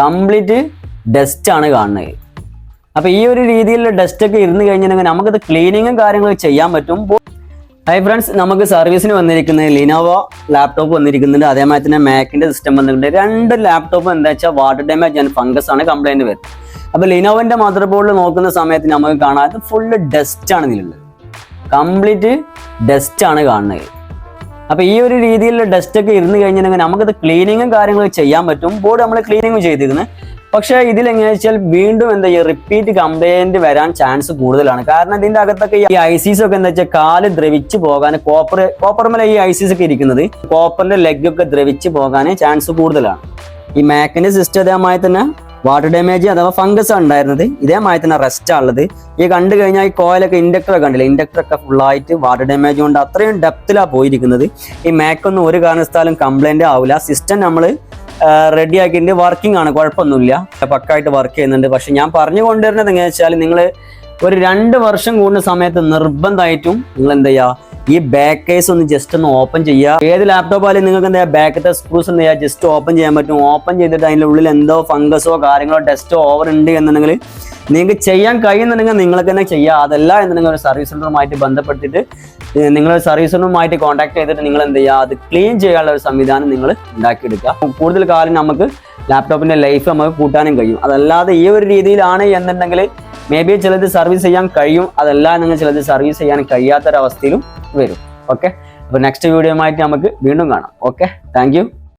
Complete dust ആണ് കാണുന്നത്. അപ്പൊ ഈ ഒരു രീതിയിലുള്ള ഡസ്റ്റ് ഒക്കെ ഇരുന്ന് കഴിഞ്ഞിട്ടുണ്ടെങ്കിൽ നമുക്കത് ക്ലീനിങ്ങും കാര്യങ്ങളും ചെയ്യാൻ പറ്റും. ഹൈ ഫ്രണ്ട്സ് നമുക്ക് സർവീസിന് വന്നിരിക്കുന്നത് ലിനോവോ ലാപ്ടോപ്പ് വന്നിരിക്കുന്നുണ്ട്. അതേമാതിരി തന്നെ മാക്കിന്റെ സിസ്റ്റം വന്നിട്ടുണ്ട്. രണ്ട് ലാപ്ടോപ്പ് എന്താ വെച്ചാൽ വാട്ടർ ഡാമേജ് ആൻഡ് ഫംഗസ് ആണ് കംപ്ലൈന്റ് വരുന്നത്. അപ്പൊ ലിനോവോന്റെ മദർ ബോർഡിൽ നോക്കുന്ന സമയത്ത് നമുക്ക് കാണാം ഫുള്ള് ഡസ്റ്റ് ആണ് ഇതിലുള്ളത്. കംപ്ലീറ്റ് ഡസ്റ്റ് ആണ് കാണുന്നത്. അപ്പൊ ഈ ഒരു രീതിയിലുള്ള ഡസ്റ്റ് ഒക്കെ ഇരുന്ന് കഴിഞ്ഞിട്ടുണ്ടെങ്കിൽ നമുക്കത് ക്ലീനിങ്ങും കാര്യങ്ങളൊക്കെ ചെയ്യാൻ പറ്റും. ബോർഡ് നമ്മൾ ക്ലീനിങ്ങും ചെയ്തിരിക്കുന്നത് പക്ഷെ ഇതിൽ എങ്ങനെയാ വെച്ചാൽ വീണ്ടും എന്താ ചെയ്യുക? റിപ്പീറ്റ് കംപ്ലൈന്റ് വരാൻ ചാൻസ് കൂടുതലാണ്. കാരണം ഇതിന്റെ അകത്തൊക്കെ ഈ ഐസീസ് ഒക്കെ എന്താ വെച്ചാൽ കാൽ ദ്രവിച്ച് പോകാൻ കോപ്പർ കോപ്പർമല ഈ ഐസീസ് ഒക്കെ ഇരിക്കുന്നത്. കോപ്പറിന്റെ ഒക്കെ ദ്രവിച്ച് പോകാൻ ചാൻസ് കൂടുതലാണ്. ഈ മാക്കിന്റെ സിസ്റ്റം അതേമായി തന്നെ വാട്ടർ ഡാമേജ് അഥവാ ഫംഗസ് ഉണ്ടായിരുന്നത്. ഇതേമായി തന്നെ റെസ്റ്റ് ഉള്ളത്. ഈ കണ്ടു കഴിഞ്ഞാൽ ഈ കോയിലൊക്കെ ഇൻഡക്ടർ കണ്ടില്ല? ഇൻഡക്ടർ ഒക്കെ ഫുള്ളായിട്ട് വാട്ടർ ഡാമേജ് കൊണ്ട് അത്രയും ഡെപ്തിലാണ് പോയിരിക്കുന്നത്. ഈ മാക്കൊന്നും ഒരു കാരണസ്ഥാലും കംപ്ലൈന്റ് ആവില്ല സിസ്റ്റം നമ്മൾ റെഡി ആക്കിയിട്ട് വർക്കിംഗ് ആണ്. കുഴപ്പമൊന്നുമില്ല. പക്കായിട്ട് വർക്ക് ചെയ്യുന്നുണ്ട്. പക്ഷെ ഞാൻ പറഞ്ഞു കൊണ്ടുവരുന്നത് എങ്ങനെയാ വെച്ചാൽ നിങ്ങൾ ഒരു രണ്ട് വർഷം കൂടുന്ന സമയത്ത് നിർബന്ധമായിട്ടും നിങ്ങൾ എന്താ ചെയ്യുക? ഈ ബാക്ക് കേസ് ഒന്ന് ജസ്റ്റ് ഒന്ന് ഓപ്പൺ ചെയ്യുക. ഏത് ലാപ്ടോപ്പ് ആയാലും നിങ്ങൾക്ക് എന്താ ബാക്കത്തെ സ്ക്രൂസ് എന്താ ചെയ്യുക. ജസ്റ്റ് ഓപ്പൺ ചെയ്യാൻ പറ്റും. ഓപ്പൺ ചെയ്തിട്ട് അതിന്റെ ഉള്ളിൽ എന്തോ ഫംഗസോ കാര്യങ്ങളോ ഡസ്റ്റോ ഓവർ ഉണ്ട് എന്നുണ്ടെങ്കിൽ നിങ്ങൾക്ക് ചെയ്യാൻ കഴിയുന്നുണ്ടെങ്കിൽ നിങ്ങൾക്ക് തന്നെ ചെയ്യുക അതല്ല എന്നുണ്ടെങ്കിൽ ഒരു സർവീസ് സെന്ററുമായിട്ട് ബന്ധപ്പെട്ടിട്ട് നിങ്ങൾ സർവീസ് സെന്ററുമായിട്ട് കോൺടാക്ട് ചെയ്തിട്ട് നിങ്ങൾ എന്ത് ചെയ്യുക? അത് ക്ലീൻ ചെയ്യാനുള്ള ഒരു സംവിധാനം നിങ്ങൾ ഉണ്ടാക്കിയെടുക്കുക. കൂടുതൽ കാലം നമുക്ക് ലാപ്ടോപ്പിന്റെ ലൈഫ് നമുക്ക് കൂട്ടാനും കഴിയും. അതല്ലാതെ ഈ ഒരു രീതിയിലാണ് എന്നുണ്ടെങ്കിൽ മേ ബി ചിലത് സർവീസ് ചെയ്യാൻ കഴിയും. അതല്ല നിങ്ങൾ ചിലത് സർവീസ് ചെയ്യാൻ കഴിയാത്തൊരവസ്ഥയിലും വരും. ഓക്കെ അപ്പോൾ നെക്സ്റ്റ് വീഡിയോ ആയിട്ട് നമുക്ക് വീണ്ടും കാണാം. Okay thank